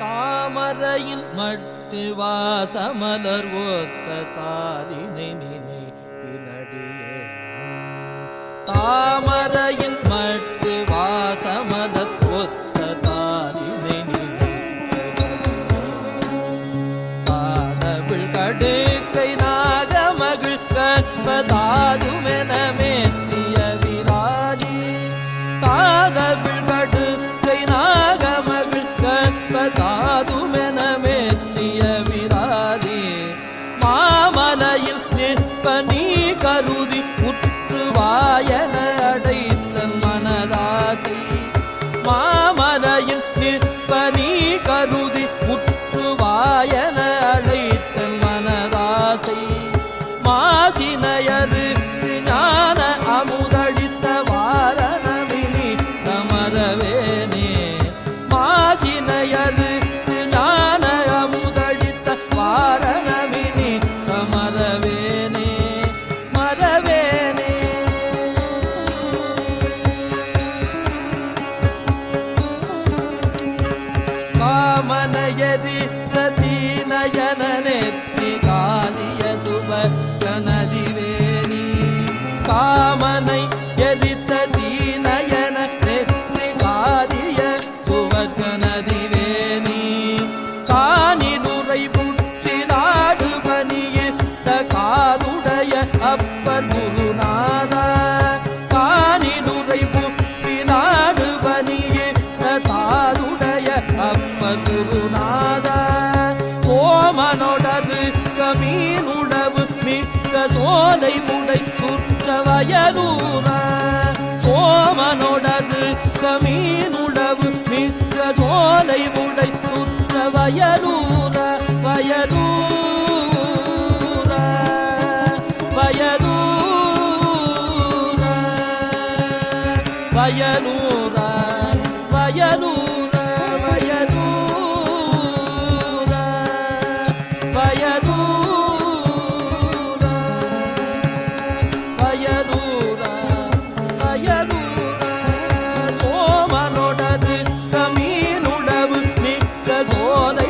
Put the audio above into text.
தாமரையில் மட்டு வாசமலர் ஒத்த தாரினை நினை பினடியே ஏற்ப நீ கருதி உற்று வாயன அடைத்தல் மனதாசை. பிரதீனயன நெற்றி காலிய சுப கனதிவேணி காமனை எரித்த தீனயன நெற்றி காலிய சுவர்கனதிவேணி காணிலுரை புற்றி நாடு பணியிட்ட காதுடைய அப்பர் குருநாதா காணிலுரை புற்றி நாடு பணியிட்ட தாருடைய அப்பர் குருநாதா சோலை முடை குற்ற வயலூர சோமனோடது கமீனுடவு மிக்க சோலை முடை குற்ற வயலூர வயலூர வயலூர வயலூர் sanfona